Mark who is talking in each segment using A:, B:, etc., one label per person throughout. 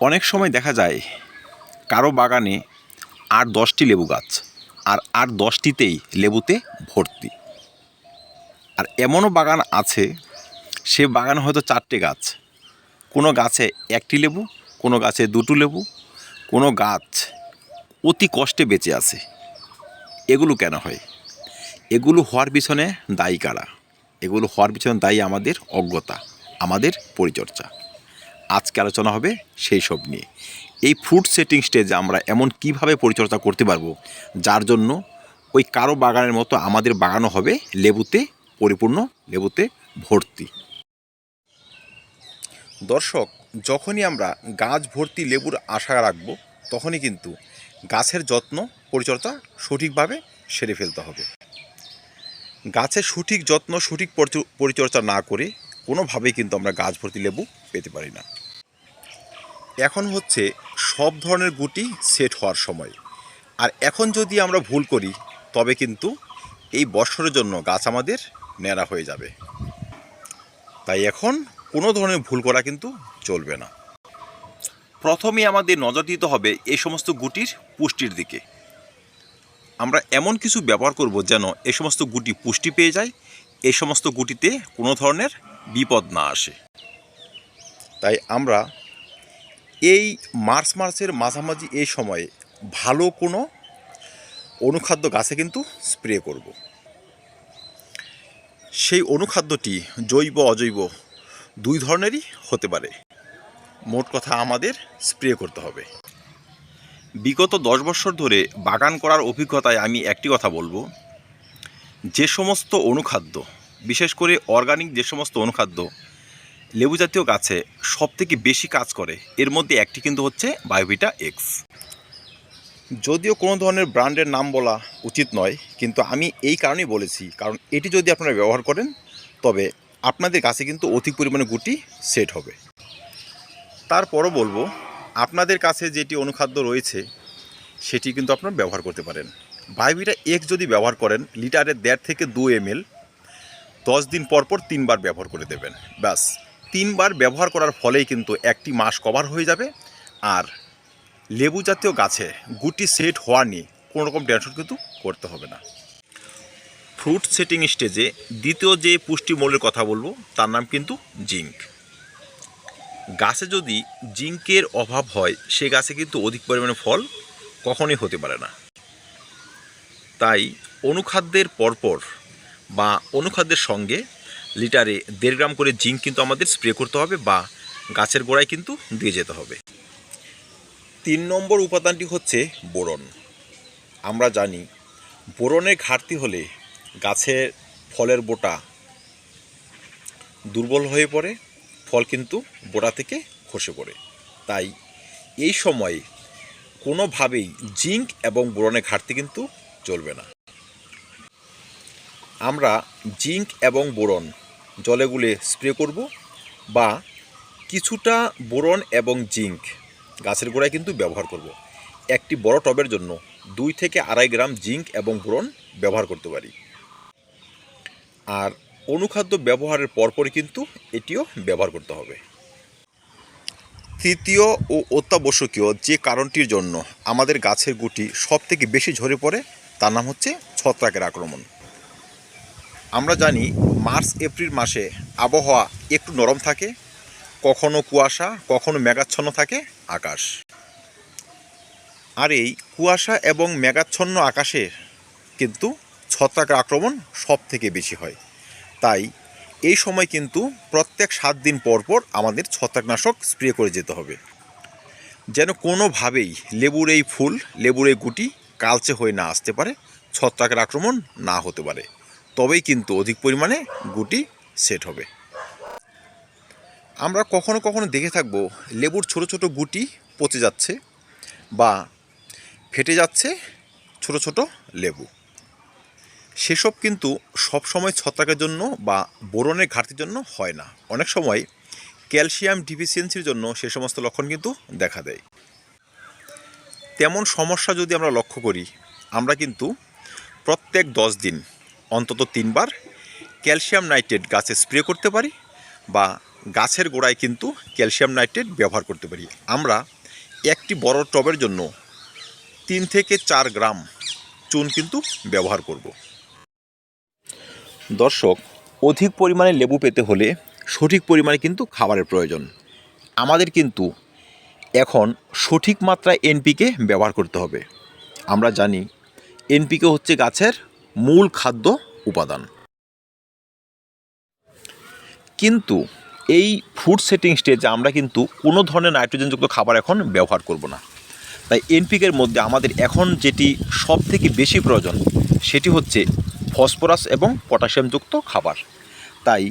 A: অনেক সময় দেখা যায় কারও বাগানে আর দশটি লেবু গাছ আর আর দশটিতেই লেবুতে ভর্তি। আর এমনও বাগান আছে, সে বাগানে হয়তো চারটে গাছ। কোনো গাছে একটি লেবু, কোনো গাছে দুটো লেবু, কোনো গাছ অতি কষ্টে বেঁচে আছে। এগুলো কেন হয়? এগুলো হওয়ার পিছনে দায়ী কারা? এগুলো হওয়ার পিছনে দায়ী আমাদের অজ্ঞতা, আমাদের পরিচর্যা। আজকে আলোচনা হবে সেই সব নিয়ে। এই ফুড সেটিং স্টেজে আমরা এমন কীভাবে পরিচর্যা করতে পারব, যার জন্য ওই কারও বাগানের মতো আমাদের বাগানও হবে লেবুতে পরিপূর্ণ, লেবুতে ভর্তি। দর্শক, যখনই আমরা গাছ ভর্তি লেবুর আশা রাখব, তখনই কিন্তু গাছের যত্ন পরিচর্যা সঠিকভাবে সেরে ফেলতে হবে। গাছের সঠিক যত্ন, সঠিক পরিচর্যা না করে কোনোভাবেই কিন্তু আমরা গাছ ভর্তি লেবু পেতে পারি না। এখন হচ্ছে সব ধরনের গুটি সেট হওয়ার সময়। আর এখন যদি আমরা ভুল করি, তবে কিন্তু এই বছরের জন্য গাছ আমাদের ন্যাড়া হয়ে যাবে। তাই এখন কোনো ধরনের ভুল করা কিন্তু চলবে না। প্রথমে আমাদের নজর দিতে হবে এই সমস্ত গুটির পুষ্টির দিকে। আমরা এমন কিছু ব্যবহার করব যেন এই সমস্ত গুটি পুষ্টি পেয়ে যায় এই সমস্ত গুটিতে কোনো ধরনের বিপদ না আসে। তাই আমরা এই মার্চ মার্চের মাঝামাঝি এই সময়ে ভালো কোনো অনুখাদ্য গাছে কিন্তু স্প্রে করব। সেই অনুখাদ্যটি জৈব, অজৈব দুই ধরনেরই হতে পারে। মোট কথা আমাদের স্প্রে করতে হবে। বিগত দশ বছর ধরে বাগান করার অভিজ্ঞতায় আমি একটি কথা বলব। যে সমস্ত অনুখাদ্য, বিশেষ করে অর্গানিক যে সমস্ত অনুখাদ্য লেবু জাতীয় গাছে সবথেকে বেশি কাজ করে, এর মধ্যে একটি কিন্তু হচ্ছে বায়োভিটা এক্স যদিও কোনো ধরনের ব্র্যান্ডের নাম বলা উচিত নয়, কিন্তু আমি এই কারণেই বলেছি, কারণ এটি যদি আপনারা ব্যবহার করেন, তবে আপনাদের গাছে কিন্তু অধিক পরিমাণে গুটি সেট হবে। তারপরও বলব, আপনাদের কাছে যেটি অনুখাদ্য রয়েছে, সেটি কিন্তু আপনারা ব্যবহার করতে পারেন। বায়োভিটা এক্স যদি ব্যবহার করেন, লিটারে দেড় থেকে দু এম এল দশ দিন পর পর তিনবার ব্যবহার করে দেবেন, ব্যাস। তিনবার ব্যবহার করার ফলেই কিন্তু একটি মাস কভার হয়ে যাবে। আর লেবু জাতীয় গাছে গুটি সেট হওয়া নিয়ে কোনো রকম টেনশন কিন্তু করতে হবে না। ফ্রুট সেটিং স্টেজে দ্বিতীয় যে পুষ্টিমূল্যের কথা বলব, তার নাম কিন্তু জিঙ্ক। গাছে যদি জিঙ্কের অভাব হয়, সে গাছে কিন্তু অধিক পরিমাণে ফল কখনোই হতে পারে না। তাই অনুখাদ্যের পরপর বা অনুখাদ্যের সঙ্গে লিটারে দেড় গ্রাম করে জিঙ্ক কিন্তু আমাদের স্প্রে করতে হবে বা গাছের গোড়ায় কিন্তু দিয়ে যেতে হবে। তিন নম্বর উপাদানটি হচ্ছে বোরন। আমরা জানি বোরনের ঘাটতি হলে গাছের ফলের বোটা দুর্বল হয়ে পড়ে, ফল কিন্তু বোটা থেকে খসে পড়ে। তাই এই সময়ে কোনোভাবেই জিঙ্ক এবং বোরনের ঘাটতি কিন্তু চলবে না। আমরা জিঙ্ক এবং বোরন জলে গুলে স্প্রে করব বা কিছুটা বোরন এবং জিঙ্ক গাছের গোড়ায় কিন্তু ব্যবহার করব। একটি বড় টবের জন্য দুই থেকে আড়াই গ্রাম জিঙ্ক এবং বোরন ব্যবহার করতে পারি। আর অনুখাদ্য ব্যবহারের পরপরই কিন্তু এটিও ব্যবহার করতে হবে। তৃতীয় ও অত্যাবশ্যকীয় যে কারণটির জন্য আমাদের গাছের গুটি সব থেকে বেশি ঝরে পড়ে তার নাম হচ্ছে ছত্রাকের আক্রমণ। আমরা জানি মার্চ, এপ্রিল মাসে আবহাওয়া একটু নরম থাকে, কখনো কুয়াশা, কখনো মেঘাচ্ছন্ন থাকে আকাশ। আর এই কুয়াশা এবং মেঘাচ্ছন্ন আকাশে কিন্তু ছত্রাকের আক্রমণ সব থেকে বেশি হয়। তাই এই সময় কিন্তু প্রত্যেক সাত দিন পর পর আমাদের ছত্রাকনাশক স্প্রে করে যেতে হবে। যেন কোনোভাবেই লেবুর এই ফুল, লেবুর এই গুটি কালচে হয়ে না আসতে পারে, ছত্রাকের আক্রমণ না হতে পারে। তবেই কিন্তু অধিক পরিমাণে গুটি সেট হবে। আমরা কখনো কখনো দেখে থাকব লেবুর ছোট ছোট গুটি পচে যাচ্ছে বা ফেটে যাচ্ছে ছোট ছোট লেবু। সেসব কিন্তু সব সময় ছত্রাকের জন্য বা বোরনের ঘাটতির জন্য হয় না। অনেক সময় ক্যালসিয়াম ডিফিসিয়েন্সির জন্য সে সমস্ত লক্ষণ কিন্তু দেখা দেয়। তেমন সমস্যা যদি আমরা লক্ষ্য করি, আমরা কিন্তু প্রত্যেক দশ দিন অন্তত তিনবার ক্যালসিয়াম নাইট্রেট গাছে স্প্রে করতে পারি বা গাছের গোড়ায় কিন্তু ক্যালসিয়াম নাইট্রেট ব্যবহার করতে পারি। আমরা একটি বড় টবের জন্য তিন থেকে চার গ্রাম চুন কিন্তু ব্যবহার করব। দর্শক, অধিক পরিমাণে লেবু পেতে হলে সঠিক পরিমাণে কিন্তু খাবারের প্রয়োজন। আমাদের কিন্তু এখন সঠিক মাত্রায় এনপিকে ব্যবহার করতে হবে। আমরা জানি এনপিকে হচ্ছে গাছের মূল খাদ্য উপাদান। কিন্তু এই ফুড সেটিং স্টেজে আমরা কিন্তু কোনো ধরনের নাইট্রোজেনযুক্ত খাবার এখন ব্যবহার করব না। তাই এনপিকের মধ্যে আমাদের এখন যেটি সব থেকে বেশি প্রয়োজন, সেটি হচ্ছে ফসফরাস এবং পটাশিয়ামযুক্ত খাবার। তাই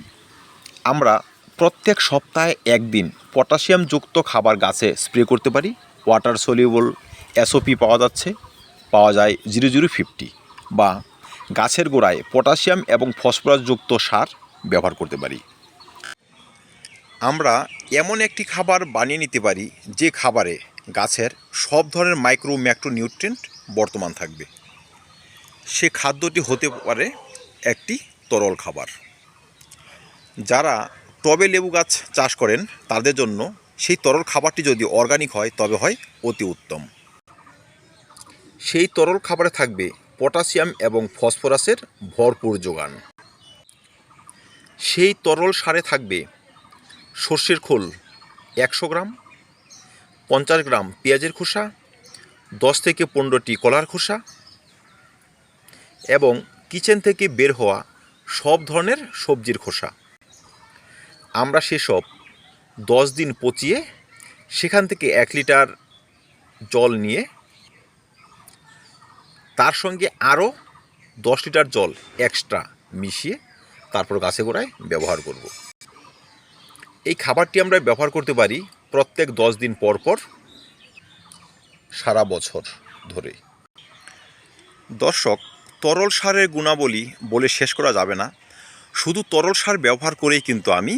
A: আমরা প্রত্যেক সপ্তাহে একদিন পটাশিয়ামযুক্ত খাবার গাছে স্প্রে করতে পারি। ওয়াটার সলিউবল এসওপি পাওয়া যাচ্ছে, পাওয়া যায় জিরো জিরো ফিফটি বা গাছের গোড়ায় পটাশিয়াম এবং ফসফরাসযুক্ত সার ব্যবহার করতে পারি। আমরা এমন একটি খাবার বানিয়ে নিতে পারি যে খাবারে গাছের সব ধরনের মাইক্রো ম্যাক্রো নিউট্রিয়েন্ট বর্তমান থাকবে। সে খাদ্যটি হতে পারে একটি তরল খাবার। যারা টবে লেবু গাছ চাষ করেন, তাদের জন্য সেই তরল খাবারটি যদি অর্গানিক হয়, তবে হয় অতি উত্তম। সেই তরল খাবারে থাকবে পটাশিয়াম এবং ফসফরাসের ভরপুর যোগান। সেই তরল সারে থাকবে সর্ষের খোল একশো গ্রাম, পঞ্চাশ গ্রাম পেঁয়াজের খোসা, দশ থেকে পনেরোটি কলার খোসা এবং কিচেন থেকে বের হওয়া সব ধরনের সবজির খোসা। আমরা সেসব দশ দিন পচিয়ে সেখান থেকে এক লিটার জল নিয়ে তার সঙ্গে আরও দশ লিটার জল এক্সট্রা মিশিয়ে তারপর গাছে গোড়ায় ব্যবহার করব। এই খাবারটি আমরা ব্যবহার করতে পারি প্রত্যেক দশ দিন পর পর সারা বছর ধরে। দর্শক, তরল সারের গুণাবলী বলে শেষ করা যাবে না। শুধু তরল সার ব্যবহার করেই কিন্তু আমি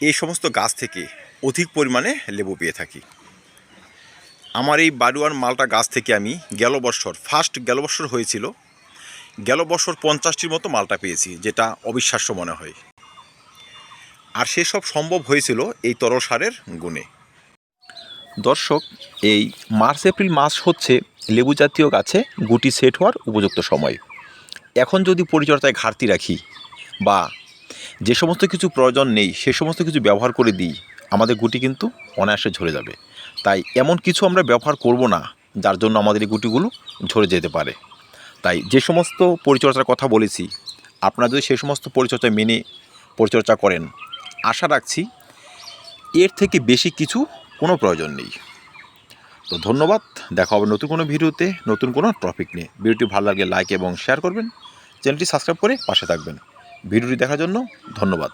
A: এই সমস্ত গাছ থেকে অধিক পরিমাণে লেবু পেয়ে থাকি। আমার এই বাড়ুয়ান মালটা গাছ থেকে আমি গেল বছর ফার্স্ট গেল বছর হয়েছিল, গেল বছর পঞ্চাশটির মতো মালটা পেয়েছি, যেটা অবিশ্বাস্য মনে হয়। আর সেসব সম্ভব হয়েছিল এই তরল সারের গুণে। দর্শক, এই মার্চ, এপ্রিল মাস হচ্ছে লেবু জাতীয় গাছে গুটি সেট হওয়ার উপযুক্ত সময়। এখন যদি পরিচর্যায় ঘাটতি রাখি বা যে সমস্ত কিছু প্রয়োজন নেই, সে সমস্ত কিছু ব্যবহার করে দিই, আমাদের গুটি কিন্তু অনায়াসে ঝরে যাবে। তাই এমন কিছু আমরা ব্যবহার করব না, যার জন্য আমাদের এই গুটিগুলো ঝরে যেতে পারে। তাই যে সমস্ত পরিচর্যার কথা বলেছি, আপনারা যদি সেই সমস্ত পরিচর্যা মেনে পরিচর্যা করেন, আশা রাখছি এর থেকে বেশি কিছু কোনো প্রয়োজন নেই। তো ধন্যবাদ, দেখা হবে নতুন কোনো ভিডিওতে, নতুন কোনো টপিক নিয়ে। ভিডিওটি ভালো লাগলে লাইক এবং শেয়ার করবেন চ্যানেলটি সাবস্ক্রাইব করে পাশে থাকবেন। ভিডিওটি দেখার জন্য ধন্যবাদ।